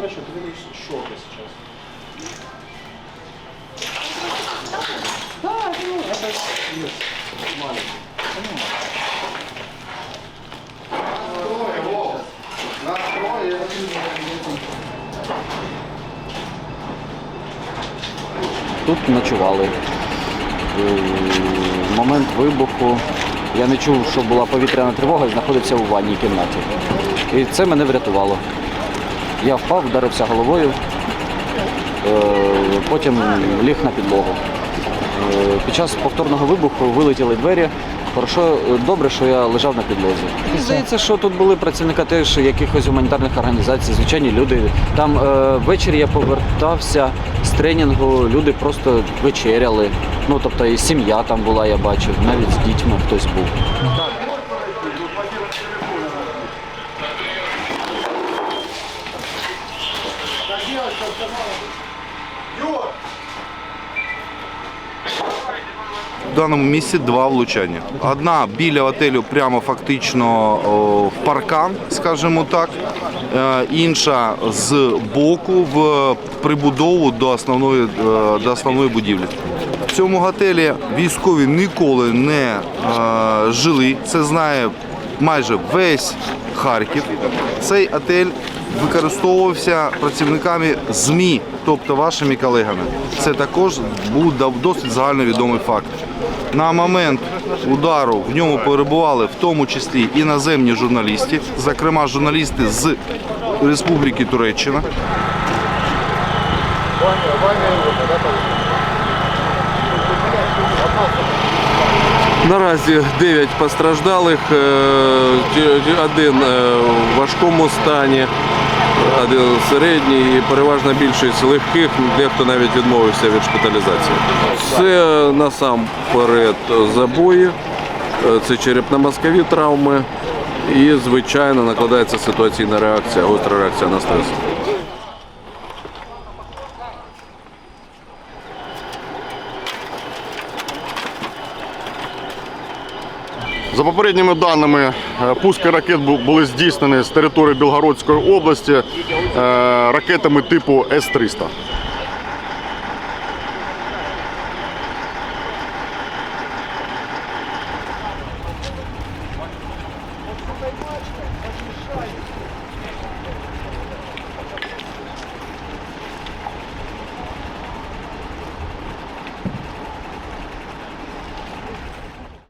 хорошо, ты видишь щеки сейчас. Да, ну, это есть. Маленький. Тут ночували. Е, В момент вибуху я не чув, що була повітряна тривога і знаходився у ванній кімнаті. І це мене врятувало. Я впав, вдарився головою, е, потім ліг на підлогу. Е, Під час повторного вибуху вилетіли двері. Хорошо, е, добре, що я лежав на підлозі. І здається, що тут були працівники теж якихось гуманітарних організацій, звичайні люди. Там е, ввечері я повертався з тренінгу, люди просто вечеряли. Ну тобто і сім'я там була, я бачив, навіть з дітьми хтось був. В даному місці два влучання. Одна біля отелю, прямо фактично в паркан, скажімо так. Е, Інша з боку в прибудову до основної, е, до основної будівлі. В цьому готелі військові ніколи не е, жили. Це знає майже весь Харків. Цей отель використовувався працівниками ЗМІ, тобто вашими колегами. Це також був досить загальновідомий факт. На момент удару в ньому перебували в тому числі іноземні журналісти, зокрема журналісти з Республіки Туреччина. Наразі 9 постраждалих, е, один е, в важкому стані, один середній і переважна більшість легких, дехто навіть відмовився від шпиталізації. Це насамперед забої, е, це черепно-мозкові травми і, звичайно, накладається ситуаційна реакція, гостра реакція на стрес. За попередніми даними, е, пуски ракет були здійснені з території Білгородської області е, ракетами типу С-300.